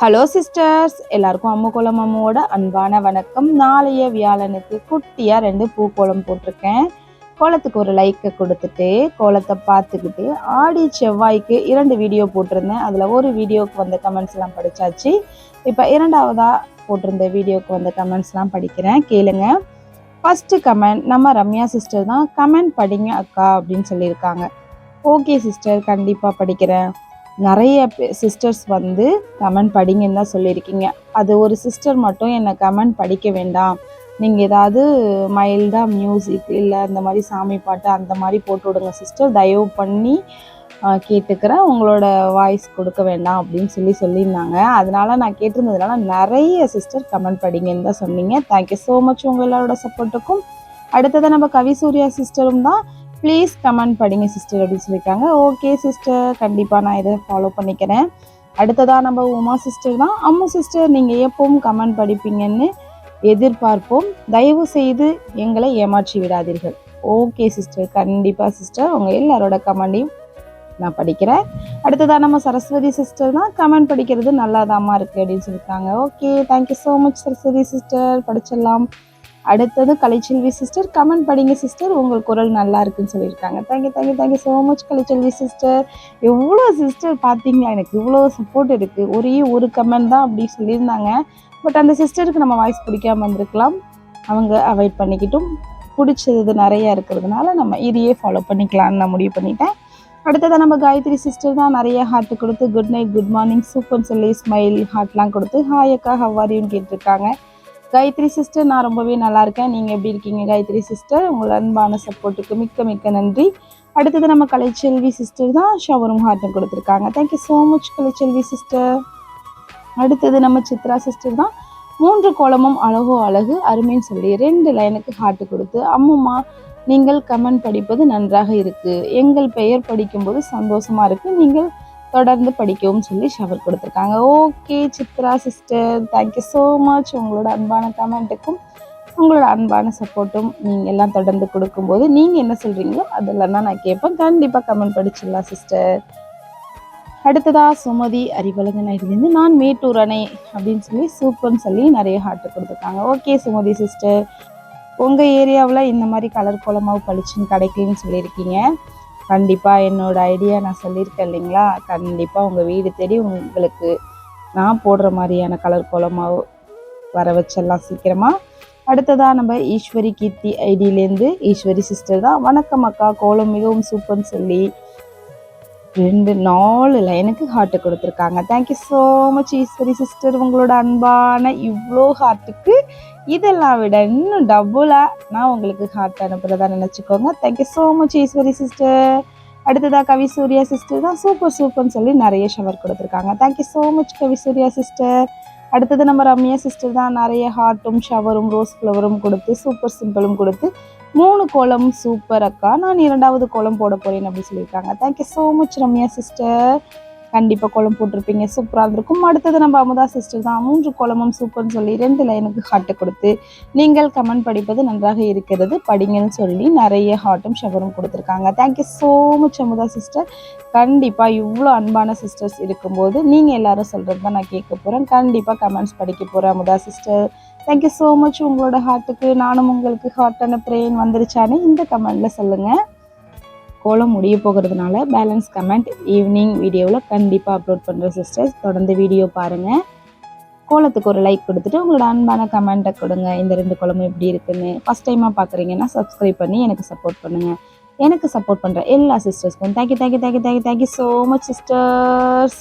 Hello sisters எல்லாருக்கும் அம்முக்குளம் அம்மாவோட அன்பான வணக்கம். நாளைய வியாழனுக்கு குட்டியாக ரெண்டு பூக்கோளம் போட்டிருக்கேன். கோலத்துக்கு ஒரு லைக்கை கொடுத்துட்டு கோலத்தை பார்த்துக்கிட்டு ஆடி செவ்வாய்க்கு இரண்டு வீடியோ போட்டிருந்தேன். அதில் ஒரு வீடியோவுக்கு வந்த கமெண்ட்ஸ்லாம் படித்தாச்சு இப்போ இரண்டாவதாக போட்டிருந்த வீடியோவுக்கு வந்த கமெண்ட்ஸ்லாம் படிக்கிறேன். கேளுங்க. ஃபஸ்ட்டு கமெண்ட் நம்ம ரம்யா சிஸ்டர் தான் கமெண்ட் படிங்க அக்கா அப்படின்னு சொல்லியிருக்காங்க. ஓகே சிஸ்டர் கண்டிப்பாக படிக்கிறேன். நிறைய சிஸ்டர்ஸ் வந்து கமெண்ட் படிங்கன்னு தான் சொல்லியிருக்கீங்க. அது ஒரு சிஸ்டர் மட்டும் என்னை கமெண்ட் படிக்க வேண்டாம். நீங்கள் ஏதாவது மைல்டாக மியூசிக் இல்லை அந்த மாதிரி சாமி பாட்டு அந்த மாதிரி போட்டு விடுங்க சிஸ்டர் தயவு பண்ணி கேட்டுக்கிறேன் உங்களோட வாய்ஸ் கொடுக்க வேண்டாம் அப்படின்னு சொல்லி சொல்லியிருந்தாங்க. அதனால் நான் கேட்டிருந்ததுனால நிறைய சிஸ்டர் கமெண்ட் படிங்கன்னு தான் சொன்னீங்க. தேங்க்யூ ஸோ மச் உங்கள் எல்லாரோட சப்போர்ட்டுக்கும் அடுத்ததாக நம்ம கவி சூர்யா சிஸ்டரும் தான். ப்ளீஸ் கமெண்ட் படிங்க சிஸ்டர் அப்படின்னு சொல்லியிருக்காங்க. ஓகே சிஸ்டர் கண்டிப்பாக நான் இதை ஃபாலோ பண்ணிக்கிறேன். அடுத்ததாக நம்ம உமா சிஸ்டர் தான். அம்மு சிஸ்டர் நீங்கள் எப்பவும் கமெண்ட் படிப்பீங்கன்னு எதிர்பார்ப்போம். தயவு செய்து எங்களை ஏமாற்றி விடாதீர்கள். ஓகே சிஸ்டர் கண்டிப்பாக சிஸ்டர் உங்கள் எல்லாரோட கமெண்டையும் நான் படிக்கிறேன். அடுத்ததாக நம்ம சரஸ்வதி சிஸ்டர் தான். கமெண்ட் படிக்கிறது நல்லாதாம்மா இருக்குது அப்படின்னு சொல்லியிருக்காங்க. Okay thank you so much Saraswathi sister படிச்சிடலாம். அடுத்தது கலைச்செல்வி சிஸ்டர் கமெண்ட் படிங்க சிஸ்டர் உங்கள் குரல் நல்லா இருக்குன்னு சொல்லியிருக்காங்க. Thank you thank you thank you so much Kalaiselvi sister எவ்வளோ சிஸ்டர் பார்த்தீங்களா? எனக்கு இவ்வளோ சப்போர்ட் இருக்குது ஒரே ஒரு கமெண்ட் தான் அப்படி சொல்லியிருந்தாங்க. பட் அந்த சிஸ்டருக்கு நம்ம வாய்ஸ் பிடிக்காம வந்திருக்கலாம் அவங்க அவாய்ட் பண்ணிக்கிட்டும். பிடிச்சது நிறையா இருக்கிறதுனால நம்ம இதையே ஃபாலோ பண்ணிக்கலான்னு நான் முடிவு பண்ணிட்டேன். அடுத்ததாக நம்ம காயத்ரி சிஸ்டர் தான் நிறைய ஹார்ட் கொடுத்து good night good morning super சொல்லி ஸ்மைல் ஹார்ட்லாம் கொடுத்து ஹாய் அக்கா ஹவ்வாரியும் கேட்டிருக்காங்க. காயத்ரி சிஸ்டர் நான் ரொம்பவே நல்லா இருக்கேன். நீங்கள் எப்படி இருக்கீங்க காயத்ரி சிஸ்டர் உங்கள் அன்பான சப்போர்ட்டுக்கு மிக்க மிக்க நன்றி. அடுத்தது நம்ம கலைச்செல்வி சிஸ்டர் தான் ஷவரும் ஹார்ட்டும் கொடுத்துருக்காங்க. Thank you so much Kalaiselvi sister அடுத்தது நம்ம சித்ரா சிஸ்டர் தான். மூன்று கோலமும் அழகோ அழகு அருமைன்னு சொல்லி ரெண்டு லைனுக்கு ஹார்ட் கொடுத்து அம்முமா நீங்கள் கமெண்ட் படிப்பது நன்றாக இருக்குது எங்கள் பெயர் படிக்கும்போது சந்தோஷமாக இருக்குது நீங்கள் தொடர்ந்து படிக்கவும் சொல்லி ஷவர் கொடுத்துருக்காங்க. Okay Chitra sister thank you so much உங்களோட அன்பான கமெண்ட்டுக்கும் உங்களோட அன்பான சப்போர்ட்டும் நீங்கள் எல்லாம் தொடர்ந்து கொடுக்கும்போது நீங்கள் என்ன சொல்கிறீங்களோ அதெல்லாம் தான் நான் கேட்பேன். கண்டிப்பாக கமெண்ட் படிச்சிடலாம் சிஸ்டர் அடுத்ததாக சுமதி அறிவழகன் இதுலேருந்து நான் மேட்டூர் அணை அப்படின்னு சொல்லி சூப்பர்னு சொல்லி நிறைய ஹார்ட் கொடுத்துருக்காங்க. ஓகே சுமதி சிஸ்டர் உங்கள் ஏரியாவில் இந்த மாதிரி கலர் கோலமாவு பளிச்சுன்னு கிடைக்கலன்னு சொல்லியிருக்கீங்க. கண்டிப்பாக என்னோடய ஐடியா நான் சொல்லியிருக்கேன் இல்லைங்களா? கண்டிப்பாக உங்கள் வீடு தேடி உங்களுக்கு நான் போடுற மாதிரியான கலர் கோலமாக வர வச்சிடலாம் சீக்கிரமாக அடுத்ததாக நம்ம ஈஸ்வரி கீர்த்தி ஐடியிலேருந்து ஈஸ்வரி சிஸ்டர் தான். வணக்கம் அக்கா. கோலம் மிகவும் சூப்பர்னு சொல்லி ரெண்டு நாலு லைனுக்கு ஹார்ட்டு கொடுத்துருக்காங்க. Thank you so much Eswari sister உங்களோட அன்பான இவ்வளோ ஹார்ட்டுக்கு இதெல்லாம் விட இன்னும் டபுளாக நான் உங்களுக்கு ஹார்ட் அனுப்புகிறதா நினச்சிக்கோங்க. Thank you so much Eswari sister அடுத்ததாக கவி சூர்யா சிஸ்டர் தான் சூப்பர் சூப்பர்னு சொல்லி நிறைய ஷவர் கொடுத்துருக்காங்க. Thank you so much Kavi Surya sister அடுத்தது நம்ம ரம்யா சிஸ்டர் தான் நிறைய ஹார்ட்டும் ஷவரும் ரோஸ் ஃப்ளவரும் கொடுத்து சூப்பர் சிம்பிளும் கொடுத்து மூணு கோலம் சூப்பர் அக்கா. நான் இரண்டாவது கோலம் போட போறேன் அப்படின்னு சொல்லியிருக்காங்க. Thank you so much Ramya sister கண்டிப்பாக கோலம் போட்டிருப்பீங்க. சூப்பராக இருந்திருக்கும். அடுத்தது நம்ம அமுதா சிஸ்டர் தான். மூன்று கோலமும் சூப்பர்னு சொல்லி ரெண்டு லைனுக்கு ஹார்ட்டு கொடுத்து நீங்கள் கமெண்ட் படிப்பது நன்றாக இருக்கிறது. படிங்கன்னு சொல்லி நிறைய ஹார்ட்டும் ஷவரும் கொடுத்துருக்காங்க. Thank you so much Amudha sister கண்டிப்பாக இவ்வளோ அன்பான சிஸ்டர்ஸ் இருக்கும்போது நீங்கள் எல்லாரும் சொல்கிறது தான் நான் கேட்க போகிறேன் கண்டிப்பாக கமெண்ட்ஸ் படிக்க போகிறேன் Amudha sister thank you so much உங்களோட ஹார்ட்டுக்கு நானும் உங்களுக்கு ஹார்ட் அனுப்புகிறேன் வந்துருச்சானே இந்த கமெண்டில் சொல்லுங்கள் கோலம் முடிய போகிறதுனால பேலன்ஸ் கமெண்ட் ஈவினிங் வீடியோவில் கண்டிப்பாக அப்லோட் பண்ணுற சிஸ்டர்ஸ் தொடர்ந்து வீடியோ பாருங்கள் கோலத்துக்கு ஒரு லைக் கொடுத்துட்டு உங்களோட அன்பான கமெண்ட்டை கொடுங்க. இந்த ரெண்டு கோலமும் எப்படி இருக்குன்னு. ஃபஸ்ட் டைமாக பார்க்குறீங்கன்னா சப்ஸ்கிரைப் பண்ணி எனக்கு சப்போர்ட் பண்ணுங்கள் எனக்கு சப்போர்ட் பண்ணுற எல்லா சிஸ்டர்ஸ்க்கும் thank you thank you thank you thank you thank you so much sisters